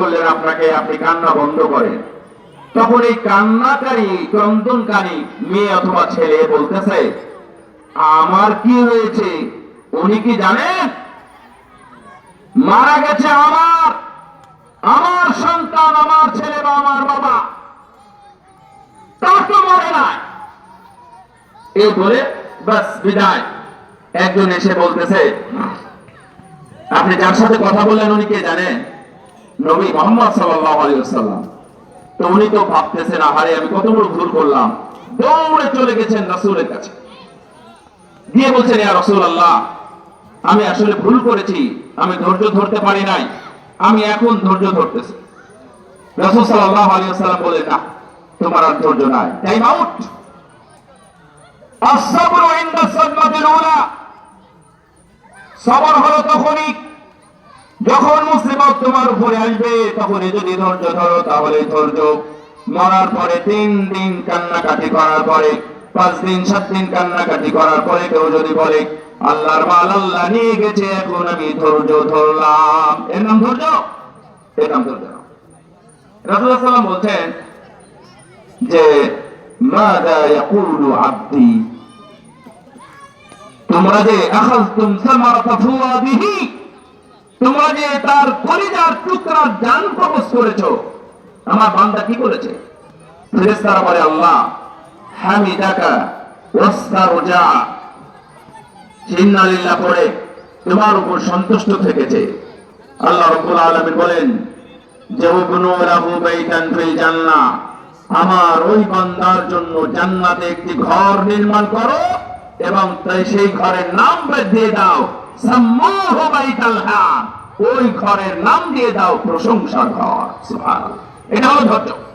করলেন, আপনাকে আপনি কান্না বন্ধ করেন। তখন এই কান্নাকারী ক্রন্দনকারী মেয়ে অথবা ছেলে বলতেছে, আমার কি হয়েছে? উনি কি জানেন? মারা গেছে আমার। আমার সন্তান, আমার ছেলে বা আমার বাবা। তার তো মরে নাই। এই বলে বাস বিদায়। একজন এসে বলতেছে, আপনি যার সাথে কথা বললেন? উনি কে জানেন? নবী মোহাম্মদ সাল্লাম তো উনি তো ভাবতেছেন, আহারে, আমি কত বড় ভুল করলাম। দৌড়ে চলে গেছেন রসুলের কাছে। গিয়ে বলছেন, ইয়া রসুল আল্লাহ আমি আসলে ভুল করেছি। আমি ধৈর্য ধরতে পারি নাই। আমি এখন ধৈর্য ধরতেছি। রসুল সাল্লাহ আলিয়াল্লাম বলে না, তোমার আর ধৈর্য নাই। টাইম আউট সবর হলো তখনই যখন মুসিবত তোমার উপরে আসবে, তখনই যদি ধৈর্য ধরো, তাহলে ধৈর্য। মরার পরে তিন দিন কান্নাকাটি করার পরে, পাঁচ দিন, সাত দিন কান্নাকাটি করার পরে কেউ যদি বলে, আল্লাহর মাল আল্লাহ নিয়ে গেছে, এখন আমি ধৈর্য ধরলাম। এর নাম ধৈর্য? এর নাম ধৈর্য না। রাসূলুল্লাহ সাল্লাম বলছেন যে মাদা ইয়াকুলু আব্দি? তোমরা যে, আখাযতুম সামারাতা ফুয়াদিহি তোমরা যে তার কলিজার টুকরা জান কবজ করেছ, আমার বান্দা কি করেছে বলে, আল্লাহ, হামিদাকা ওয়াস্তারজা ইন্নালিল্লাহ পড়ে, তোমার উপর সন্তুষ্ট থেকেছে। আল্লাহ রাব্বুল আলামিন বলেন যে বাইতান ফিল আমার ওই বান্দার জন্য জান্নাতে একটি ঘর নির্মাণ করো এবং তাই সেই ঘরের নাম দিয়ে দাও। হাম ওই ঘরের নাম দিয়ে দাও প্রশংসা ঘর। এটা হলো ধৈর্য।